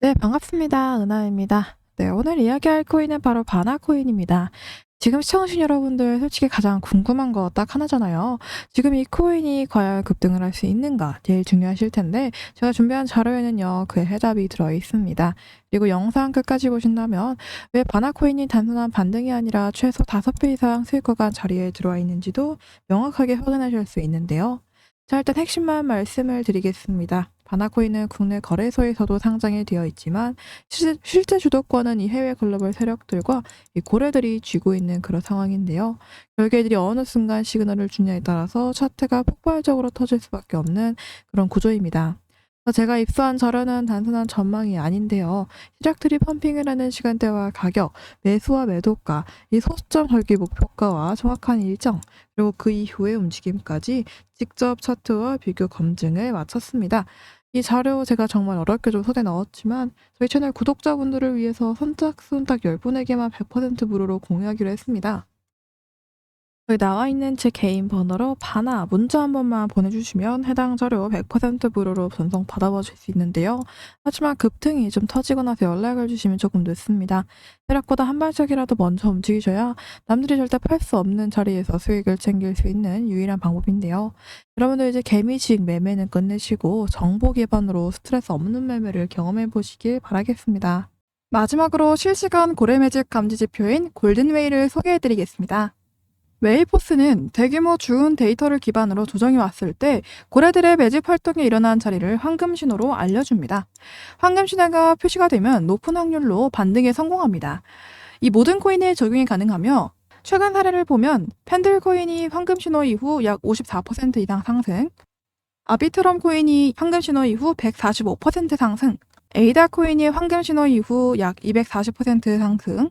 네, 반갑습니다. 은하입니다. 네, 오늘 이야기할 코인은 바로 바나 코인입니다. 지금 시청하신 여러분들 솔직히 가장 궁금한 거 딱 하나잖아요. 지금 이 코인이 과연 급등을 할 수 있는가 제일 중요하실 텐데 제가 준비한 자료에는요 그의 해답이 들어 있습니다. 그리고 영상 끝까지 보신다면 왜 바나코인이 단순한 반등이 아니라 최소 5배 이상 수익 구간 자리에 들어와 있는지도 명확하게 확인하실 수 있는데요. 자, 일단 핵심만 말씀을 드리겠습니다. 바나코인은 국내 거래소에서도 상장이 되어 있지만 실, 실제 주도권은 이 해외 글로벌 세력들과 이 고래들이 쥐고 있는 그런 상황인데요. 결계들이 어느 순간 시그널을 주냐에 따라서 차트가 폭발적으로 터질 수밖에 없는 그런 구조입니다. 제가 입수한 자료는 단순한 전망이 아닌데요. 시작들이 펌핑을 하는 시간대와 가격, 매수와 매도가, 이 소수점 설계 목표가와 정확한 일정, 그리고 그 이후의 움직임까지 직접 차트와 비교 검증을 마쳤습니다. 이 자료 제가 정말 어렵게 좀 손에 넣었지만 저희 채널 구독자분들을 위해서 선착순 딱 10분에게만 100% 무료로 공유하기로 했습니다. 여기 나와 있는 제 개인 번호로 바나 문자 한 번만 보내주시면 해당 자료 100% 무료로 전송 받아보실 수 있는데요. 하지만 급등이 좀 터지고 나서 연락을 주시면 조금 늦습니다. 세력보다 한 발짝이라도 먼저 움직이셔야 남들이 절대 팔 수 없는 자리에서 수익을 챙길 수 있는 유일한 방법인데요. 여러분들 이제 개미식 매매는 끝내시고 정보 기반으로 스트레스 없는 매매를 경험해 보시길 바라겠습니다. 마지막으로 실시간 고래 매집 감지 지표인 골든웨이를 소개해 드리겠습니다. 웨이포스는 대규모 주운 데이터를 기반으로 조정이 왔을 때 고래들의 매집 활동이 일어난 자리를 황금 신호로 알려줍니다. 황금 신호가 표시가 되면 높은 확률로 반등에 성공합니다. 이 모든 코인에 적용이 가능하며 최근 사례를 보면 펜들 코인이 황금 신호 이후 약 54% 이상 상승, 아비트럼 코인이 황금 신호 이후 145% 상승, 에이다 코인이 황금 신호 이후 약 240% 상승,